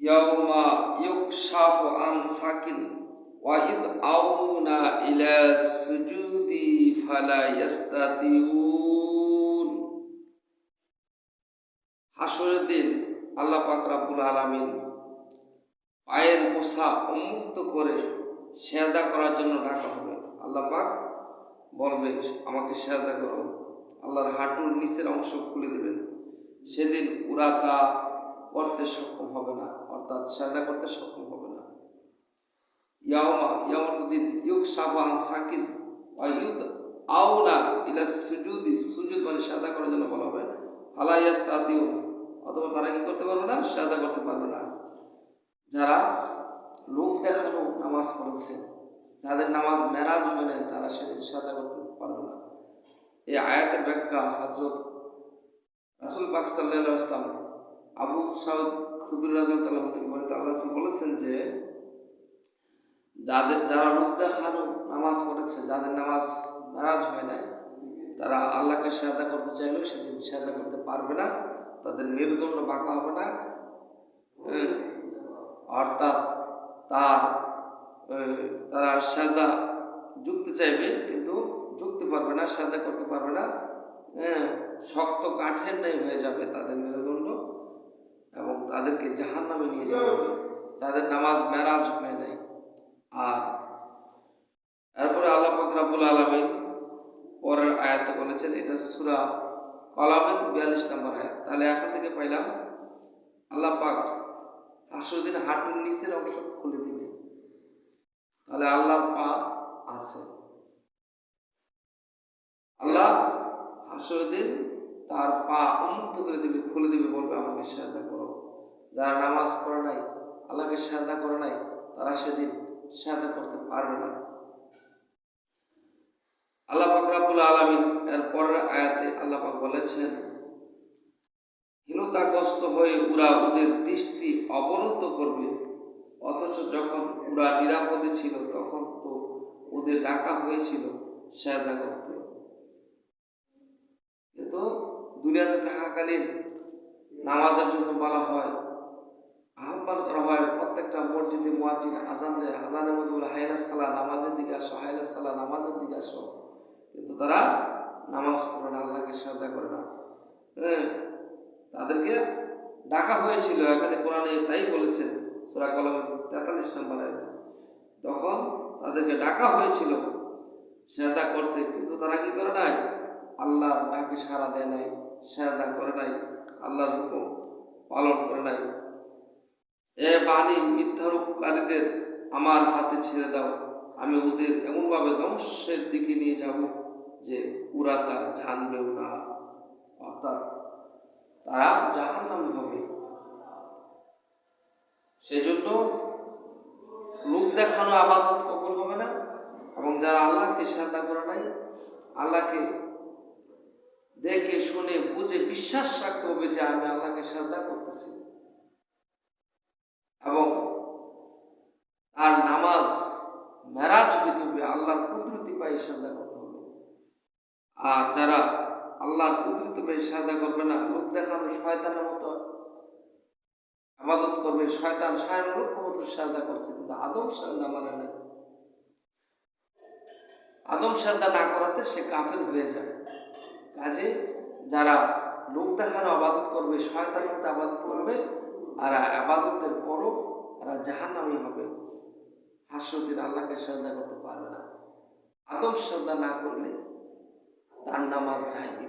ইয়াউমা ইউকশাফু আন সাকিন ওয়া ইদআউনা ইলা সুজুদি ফালা ইয়াস্তাতিউন হাসরের দিন আল্লাহ পাক রাব্বুল আলামিন পায়ের পোষা উন্মুক্ত করে সেদা করার জন্য ডাকা হবে। আল্লাহ পাক বলবে আমাকে সেদা করো। আল্লাহর হাঁটুর নিচের অংশ খুলে দেবেন। সেদিন ওরা তা করতে সক্ষম হবে না। অর্থাৎ সেদা করতে সক্ষম হবে না। ইয়াওমা দিন ইউক সাবান সাকিন বা ইউদ আউনা ইলা সুজুদি, সুজুদ মানে সাদা করার জন্য বলা হবে ফালাইয়াস তাদিও অথবা তারা কি করতে পারবে না? সাদা করতে পারবে না। যারা লোক দেখানো নামাজ পড়েছে, যাদের নামাজ মেরাজ হয় নাই তারা সেদিন সাদা করতে পারবে না। এই আয়াতের ব্যাখ্যা হজরত রাসুল পাক সাল্লাহ ইসলাম আবু সাউদ খুদুর রাজতাল্লাহ থেকে বর্ণিত আল্লাহ বলেছেন যে, যাদের, যারা লোক দেখানো নামাজ পড়েছে, যাদের নামাজ মেরাজ হয় নাই, তারা আল্লাহকে সাদা করতে চাইলেও সেদিন সাদা করতে পারবে না, তাদের মেরুদণ্ড বাঁকা হবে না অর্থাৎ তার তারা সাদা যুক্তি চাইবে, কিন্তু যুক্তি পারবে না, সাদা করতে পারবে না শক্ত কাঠের ন্যায় হয়ে যাবে তাদের মেরুদণ্ড। তাদেরকে জাহান নামে নিয়ে যাওয়া হবে। তাদের নামাজ মেরাজ হয় নাই আর এরপরে আল্লাহ পাক রাব্বুল আলামিন পরের আয়াতে বলেছেন, এটা সুরা কলামের বিয়াল্লিশ নম্বর আয়াত। তাহলে এখান থেকে পাইলাম, আল্লাহ পাক হাসুর দিন হাঁটুর নিচের অংশ খুলে দিবে। তাহলে আল্লাহর পা আছে। আল্লাহ হাসুর দিন তার পা উন্মুক্ত করে দিবে, খুলে দিবে বলবে সাহায্য করো যারা নামাজ পড়ে নাই, আল্লাহকে সাহায্য করে নাই, তারা সেদিন সাহায্য করতে পারবে না। আল্লাহ পাক রাব্বুল আলামিন এর পরের আয়াতে আল্লাহ পাক বলেছেন, হীনতাগ্রস্ত হয়ে ওরা ওদের দৃষ্টি অবরুদ্ধ করবে, অথচ যখন ওরা নিরাপদে ছিল, তখন তো ওদের ডাকা হয়েছিল সায়দা করতে। কিন্তু দুনিয়াতে থাকাকালীন নামাজের জন্য বলা হয় আহ্বান করা হয়, প্রত্যেকটা মসজিদে মুয়াজ্জিন আজান দেয়। আজানের মধ্যে বলে হাইলাস সালা, নামাজের দিকে আসো হাইলাস সালা, নামাজের দিকে আসো। কিন্তু তারা নামাজ পড়ে না, আল্লাহকে শ্রদ্ধা করে না। হ্যাঁ তাদেরকে ডাকা হয়েছিল, এখানে কোরআনে তাই বলেছেন সুরা কলমের তেতাল্লিশ নম্বর আয়াতে। তখন তাদেরকে ডাকা হয়েছিল শ্রদ্ধা করতে, কিন্তু তারা কি করে নাই? আল্লাহর ডাকে সাড়া দেয় নাই শ্রদ্ধা করে নাই, আল্লাহর হুকুম পালন করে নাই। এ বাণী মিথ্যারূপকারীদের আমার হাতে ছেড়ে দাও। আমি ওদের এমনভাবে ধ্বংসের দিকে নিয়ে যাব যে ওরা তা জানবেও না। অর্থাৎ তারা জাহান নামে হবে। সেজন্য লোক দেখানো আবাদত কবুল হবে না এবং যারা আল্লাহকে শ্রদ্ধা করে নাই, আল্লাহকে দেখে, শুনে, বুঝে, বিশ্বাস রাখতে হবে যে আমি আল্লাহকে শ্রদ্ধা করতেছি। এবং তার নামাজ, মেরাজ হইতে হবে আল্লাহর কুদরতি পাই শ্রদ্ধা করতে হবে। আর যারা আল্লাহর কুদরতি পাই শ্রদ্ধা করবে না, লোক দেখানো শয়তানের মতো আবাদত করবে। শয়তান সাড়ে লক্ষ বছর শ্রদ্ধা করছে, কিন্তু আদম শ্রদ্ধা মানে না। আদম শ্রদ্ধা না করাতে সে কাফের হয়ে যায়। কাজে যারা লোক দেখানো আবাদত করবে, শয়তানের মতো আবাদত করবে আর আবাদতের পরও তারা জাহান্নামি হবে। হাস্যদিন আল্লাহকে শ্রদ্ধা করতে পারবে না। আদম শ্রদ্ধা না করলে তার নামাজ যায়নি